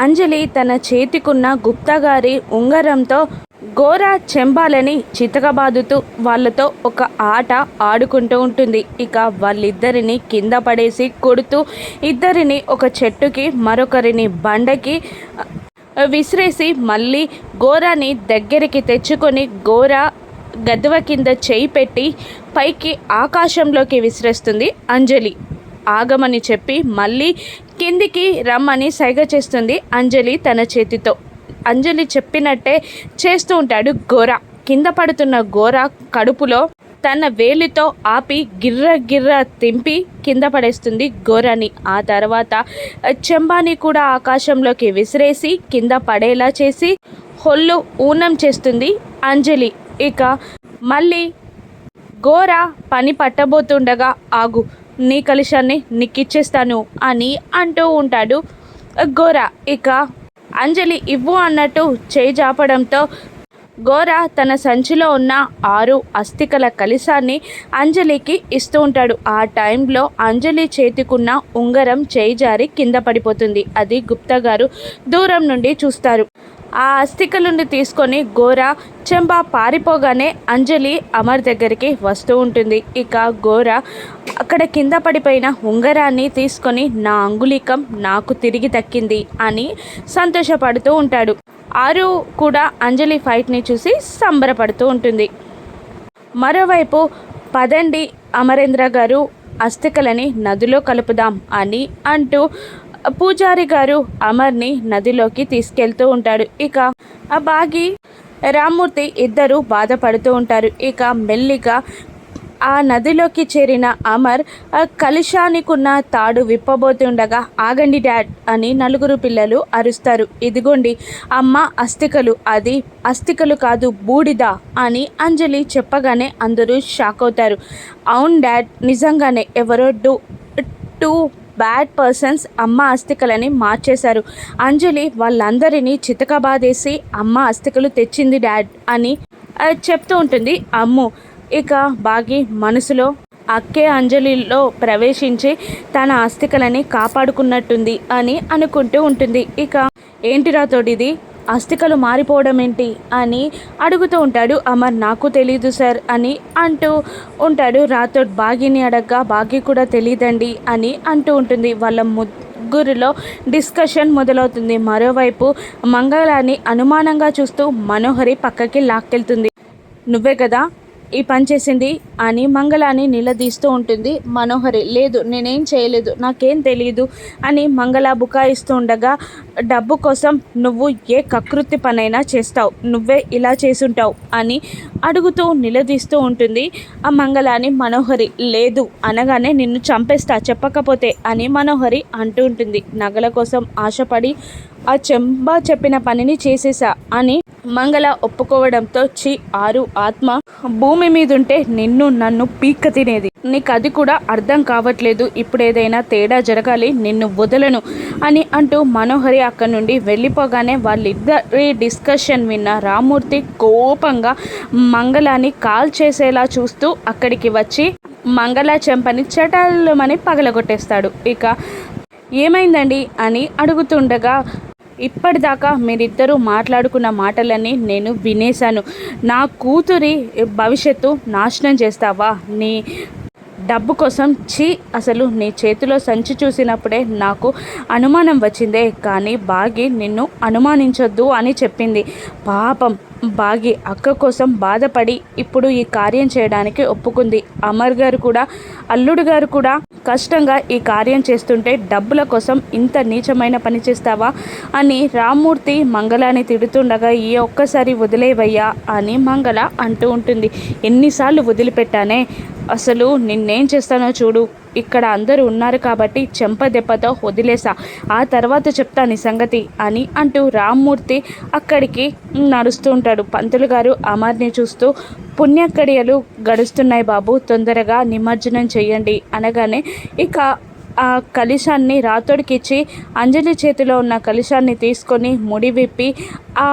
అంజలి తన చేతికున్న గుప్తా గారి ఉంగరంతో గోర చెంబాలని చితకబాదుతూ వాళ్ళతో ఒక ఆట ఆడుకుంటూ ఉంటుంది. ఇక వాళ్ళిద్దరిని కింద పడేసి కొడుతూ ఇద్దరిని ఒక చెట్టుకి మరొకరిని బండకి విసిరేసి మళ్ళీ గోరాని దగ్గరికి తెచ్చుకొని గోర గద్వ కింద చేయి పెట్టి పైకి ఆకాశంలోకి విసిరేస్తుంది అంజలి. ఆగమని చెప్పి మళ్ళీ కిందికి రమ్మని సైగ చేస్తుంది అంజలి తన చేతితో. అంజలి చెప్పినట్టే చేస్తూ ఉంటాడు గోర కింద పడుతున్న గోర కడుపులో తన వేలితో ఆపి గిర్ర గిర్ర తింపి కింద పడేస్తుంది గోరని ఆ తర్వాత చెంబాని కూడా ఆకాశంలోకి విసిరేసి కింద పడేలా చేసి హొల్లు ఊనం చేస్తుంది అంజలి. ఇక మళ్ళీ గోర పని పట్టబోతుండగా ఆగు. నీ కలుషాన్ని నీకిచ్చేస్తాను అని అంటూ ఉంటాడు గోర. ఇక అంజలి ఇవ్వు అన్నట్టు చేయి జాపడంతో గోర తన సంచిలో ఉన్న ఆరు అస్థికల కలిసాన్ని అంజలికి ఇస్తూ ఉంటాడు. ఆ టైంలో అంజలి చేతికున్న ఉంగరం చేయి జారి కింద పడిపోతుంది. అది గుప్తా గారు దూరం నుండి చూస్తారు. ఆ అస్థికలను తీసుకొని గోర చెంబా పారిపోగానే అంజలి అమర్ దగ్గరికి వస్తూ ఉంటుంది. ఇక గోర అక్కడ కింద పడిపోయిన ఉంగరాన్ని తీసుకొని నా అంగుళీకం నాకు తిరిగి దక్కింది అని సంతోషపడుతూ ఉంటాడు. ఆరు కూడా అంజలి ఫైట్ని చూసి సంబరపడుతూ ఉంటుంది. మరోవైపు పదండి అమరేంద్ర గారు అస్థికలని నదిలో కలుపుదాం అని అంటూ పూజారి గారు అమర్ని నదిలోకి తీసుకెళ్తూ ఉంటాడు. ఇక ఆ బాగి రామ్మూర్తి ఇద్దరు బాధపడుతూ ఉంటారు. ఇక మెల్లిగా ఆ నదిలోకి చేరిన అమర్ ఆ కలుషానికున్న తాడు విప్పబోతుండగా ఆగండి డాడ్ అని నలుగురు పిల్లలు అరుస్తారు. ఇదిగోండి అమ్మ అస్థికలు. అది అస్థికలు కాదు బూడిద అని అంజలి చెప్పగానే అందరూ షాక్ అవుతారు. అవును డాడ్ నిజంగానే ఎవరో డూ టూ బ్యాడ్ పర్సన్స్ అమ్మ అస్థికలని మార్చేశారు. అంజలి వాళ్ళందరినీ చితకబాదేసి అమ్మ అస్థికలు తెచ్చింది డాడ్ అని చెప్తూ ఉంటుంది. అమ్ము! ఇక బాగి మనసులో అక్కే అంజలిలో ప్రవేశించి తన అస్థికలని కాపాడుకున్నట్టుంది అని అనుకుంటూ ఉంటుంది. ఇక ఏంటిరా తోడిది? అస్థికలు మారిపోవడం ఏంటి అని అడుగుతూ ఉంటాడు. అమర్ నాకు తెలీదు సార్ అని అంటూ ఉంటాడు. రాతోడ్ బాగిని అడగ్గా బాగి కూడా తెలియదండి అని అంటూ ఉంటుంది. వాళ్ళ ముగ్గురిలో డిస్కషన్ మొదలవుతుంది. మరోవైపు మంగళాన్ని అనుమానంగా చూస్తూ మనోహరి పక్కకి లాక్కెళ్తుంది. నువ్వే కదా ఈ పని చేసింది అని మంగళాన్ని నిలదీస్తూ ఉంటుంది. మనోహరి లేదు నేనేం చేయలేదు నాకేం తెలియదు అని మంగళ బుకాయిస్తూ ఉండగా డబ్బు కోసం నువ్వు ఏ కకృతి పనైనా చేస్తావు నువ్వే ఇలా చేసుంటావు అని అడుగుతూ నిలదీస్తూ ఉంటుంది. ఆ మంగళాన్ని మనోహరి లేదు అనగానే నిన్ను చంపేస్తా చెప్పకపోతే అని మనోహరి అంటూ ఉంటుంది. నగల కోసం ఆశపడి ఆ చెంబా చెప్పిన పనిని చేసేసా అని మంగళ ఒప్పుకోవడంతో చి ఆరు ఆత్మ భూమి మీదుంటే నిన్ను నన్ను పీక్క తినేది. నీకు అది కూడా అర్థం కావట్లేదు. ఇప్పుడు ఏదైనా తేడా జరగాలి నిన్ను వదలను అని అంటూ మనోహరి అక్కడి నుండి వెళ్ళిపోగానే వాళ్ళిద్దరి డిస్కషన్ విన్న రామూర్తి కోపంగా మంగళాన్ని కాల్ చేసేలా చూస్తూ అక్కడికి వచ్చి మంగళ చెంపని చటాలమని పగలగొట్టేస్తాడు. ఇక ఏమైందండి? అని అడుగుతుండగా ఇప్పటిదాకా మీరిద్దరూ మాట్లాడుకున్న మాటలన్నీ నేను వినేశాను. నా కూతురి భవిష్యత్తు నాశనం చేస్తావా? నీ డబ్బు కోసం ఛీ అసలు నీ చేతిలో సంచి చూసినప్పుడే నాకు అనుమానం వచ్చిందే కానీ బాగి నిన్ను అనుమానించొద్దు అని చెప్పింది. పాపం బాగి అక్క కోసం బాధపడి ఇప్పుడు ఈ కార్యం చేయడానికి ఒప్పుకుంది. అమర్ గారు కూడా అల్లుడు గారు కూడా కష్టంగా ఈ కార్యం చేస్తుంటే డబ్బుల కోసం ఇంత నీచమైన పని చేస్తావా అని రామ్మూర్తి మంగళాన్ని తిడుతుండగా ఈ ఒక్కసారి వదిలేవయ్యా అని మంగళ అంటూ ఉంటుంది. ఎన్నిసార్లు వదిలిపెట్టానే? అసలు నిన్నేం చేస్తానో చూడు. ఇక్కడ అందరూ ఉన్నారు కాబట్టి చెంప దెబ్బతో వదిలేసా. ఆ తర్వాత చెప్తా నీ సంగతి అని అంటూ రామ్మూర్తి అక్కడికి నడుస్తూ ఉంటాడు. పంతులు గారు అమర్ని చూస్తూ పుణ్యక్కడియలు గడుస్తున్నాయి బాబు తొందరగా నిమజ్జనం చేయండి అనగానే ఇక ఆ కలిశాన్ని రాతోడికిచ్చి అంజలి చేతిలో ఉన్న కలిశాన్ని తీసుకొని ముడి విప్పి ఆ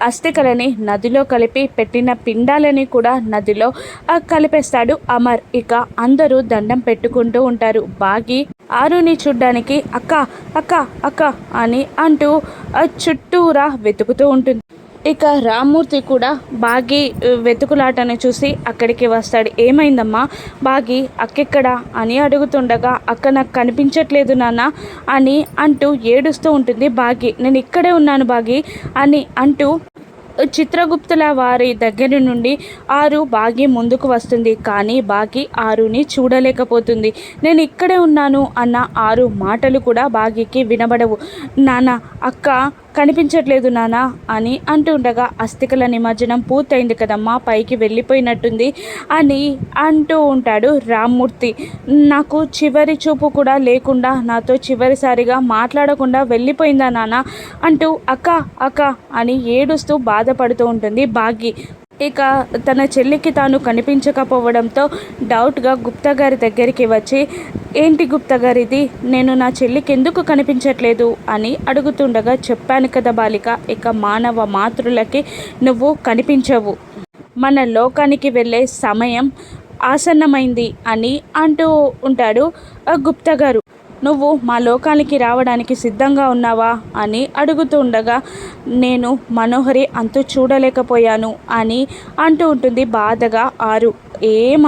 అస్థికలని నదిలో కలిపి పెట్టిన పిండాలని కూడా నదిలో ఆ, కలిపేస్తాడు అమర్. ఇక అందరూ దండం పెట్టుకుంటూ ఉంటారు. బాగి ఆరుని చూడ్డానికి అక్క అక్క అక్క అని అంటూ ఆ చుట్టూరా వెతుకుతూ ఉంటుంది. ఇక రామ్మూర్తి కూడా బాగి వెతుకులాటని వెతుకులాటను చూసి అక్కడికి వస్తాడు. ఏమైందమ్మా? బాగి అక్కెక్కడ? అని అడుగుతుండగా అక్క నాకు కనిపించట్లేదు నాన్న అని అంటూ ఏడుస్తూ ఉంటుంది బాగి. నేను ఇక్కడే ఉన్నాను బాగి అని అంటూ చిత్రగుప్తుల వారి దగ్గర నుండి ఆరు బాగి ముందుకు వస్తుంది. కానీ బాగి ఆరుని చూడలేకపోతుంది. నేను ఇక్కడే ఉన్నాను అన్న ఆరు మాటలు కూడా బాగికి వినబడవు. నాన్న అక్క కనిపించట్లేదు నానా అని అంటుండగా అస్థికల నిమజ్జనం పూర్తయింది కదమ్మా పైకి వెళ్ళిపోయినట్టుంది అని అంటూ ఉంటాడు రామ్మూర్తి. నాకు చివరి చూపు కూడా లేకుండా నాతో చివరిసారిగా మాట్లాడకుండా వెళ్ళిపోయిందా నాన్న అంటూ అక్క అక్క అని ఏడుస్తూ బాధపడుతూ ఉంటుంది బాగి ఇక తన చెల్లికి తాను కనిపించకపోవడంతో డౌట్గా గుప్తా గారి దగ్గరికి వచ్చి ఏంటి గుప్తా గారు ఇది నేను నా చెల్లికి ఎందుకు కనిపించట్లేదు అని అడుగుతుండగా చెప్పాను కదా బాలిక ఇక మానవ మాతృలకి నువ్వు కనిపించవు. మన లోకానికి వెళ్ళే సమయం ఆసన్నమైంది అని అంటూ ఉంటాడు ఆ గుప్తా గారు. నువ్వు మా లోకానికి రావడానికి సిద్ధంగా ఉన్నావా అని అడుగుతుండగా నేను మనోహరి అంతు చూడలేకపోయాను అని అంటూ ఉంటుంది బాధగా ఆరు. ఏం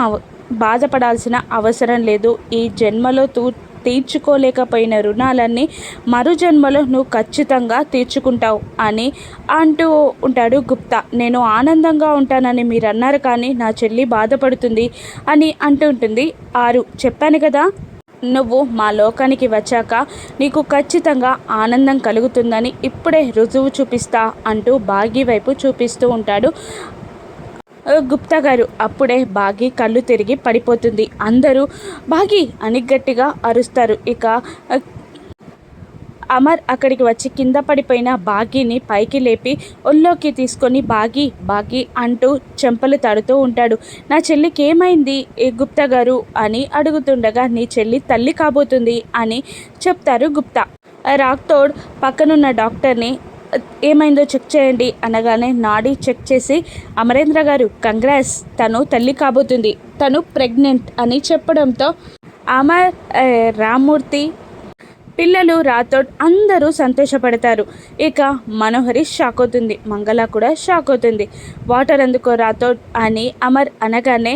బాధపడాల్సిన అవసరం లేదు. ఈ జన్మలో తూ తీర్చుకోలేకపోయిన రుణాలన్నీ మరు జన్మలో నువ్వు ఖచ్చితంగా తీర్చుకుంటావు అని అంటూ ఉంటాడు గుప్తా. నేను ఆనందంగా ఉంటానని మీరు అన్నారు కానీ నా చెల్లి బాధపడుతుంది అని అంటూ ఉంటుంది. ఆరు చెప్పాను కదా. నువ్వు మా లోకానికి వచ్చాక నీకు ఖచ్చితంగా ఆనందం కలుగుతుందని ఇప్పుడే రుజువు చూపిస్తా అంటూ భాగ్య వైపు చూపిస్తూ ఉంటాడు. గుప్తా గారు అప్పుడే బాగి కళ్ళు తిరిగి పడిపోతుంది. అందరూ బాగి అని గట్టిగా అరుస్తారు. ఇక అమర్ అక్కడికి వచ్చి కింద పడిపోయిన బాగీని పైకి లేపి ఒళ్ళోకి తీసుకొని బాగి బాగి అంటూ చెంపలు తడుతూ ఉంటాడు. నా చెల్లికి ఏమైంది? ఏ గుప్తా గారు అని అడుగుతుండగా నీ చెల్లి తల్లి కాబోతుంది అని చెప్తారు గుప్తా. రాక్తోడ్ పక్కనున్న డాక్టర్ని ఏమైందో చెక్ చేయండి అనగానే నాడి చెక్ చేసి అమరేంద్ర గారు కంగ్రాస్ తను తల్లి కాబోతుంది. తను ప్రెగ్నెంట్ అని చెప్పడంతో అమర్ రామ్మూర్తి. పిల్లలు రాథోడ్ అందరూ సంతోషపడతారు. ఇక మనోహరి షాక్ అవుతుంది. మంగళ కూడా షాక్ అవుతుంది. వాటర్ అందుకో రాథోడ్ అని అమర్ అనగానే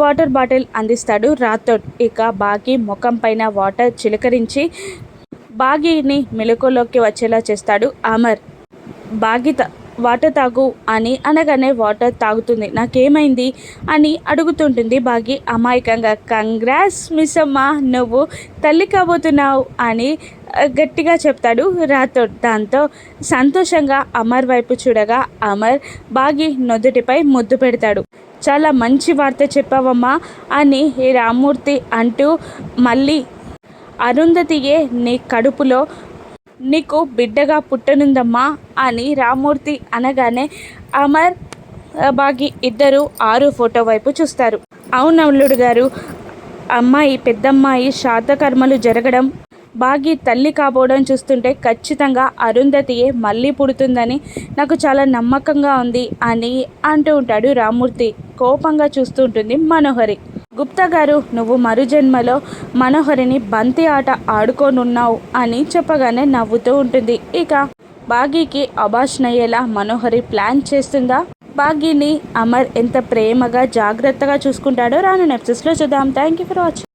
వాటర్ బాటిల్ అందిస్తాడు రాథోడ్ ఇక బాగి ముఖం పైన వాటర్ చిలకరించి బాగీని మెలకులోకి వచ్చేలా చేస్తాడు అమర్. బాగి తా- వాటర్ తాగు అని అనగానే వాటర్ తాగుతుంది నాకేమైంది అని అడుగుతుంటుంది బాగి అమాయకంగా. కంగ్రాస్ మిస్ అమ్మ నువ్వు తల్లి కాబోతున్నావు అని గట్టిగా చెప్తాడు రాథోడ్ దాంతో సంతోషంగా అమర్ వైపు చూడగా అమర్ బాగి నొదుటిపై ముద్దు పెడతాడు. చాలా మంచి వార్త చెప్పావమ్మా అని రామ్మూర్తి అంటూ మళ్ళీ అరుంధతియే నీ కడుపులో నీకు బిడ్డగా పుట్టనుందమ్మా అని రామ్మూర్తి అనగానే అమర్ బాగి ఇద్దరు ఆరు ఫోటో వైపు చూస్తారు. అవును అల్లుడు గారు అమ్మాయి పెద్దమ్మాయి శాతకర్మలు జరగడం బాగి తల్లి కాబోవడం చూస్తుంటే ఖచ్చితంగా అరుంధతియే మళ్ళీ పుడుతుందని నాకు చాలా నమ్మకంగా ఉంది అని అంటూ ఉంటాడు రామ్మూర్తి కోపంగా చూస్తూ ఉంటుంది మనోహరి. గుప్తా గారు నువ్వు మరుజన్మలో మనోహరిని బంతి ఆట ఆడుకోనున్నావు అని చెప్పగానే నవ్వుతూ ఉంటుంది. ఇక బాగీకి అభాషణ అయ్యేలా మనోహరి ప్లాన్ చేస్తుందా? బాగీని అమర్ ఎంత ప్రేమగా జాగ్రత్తగా చూసుకుంటాడో రాను నెప్సెస్లో చూద్దాం. Thank you for watching.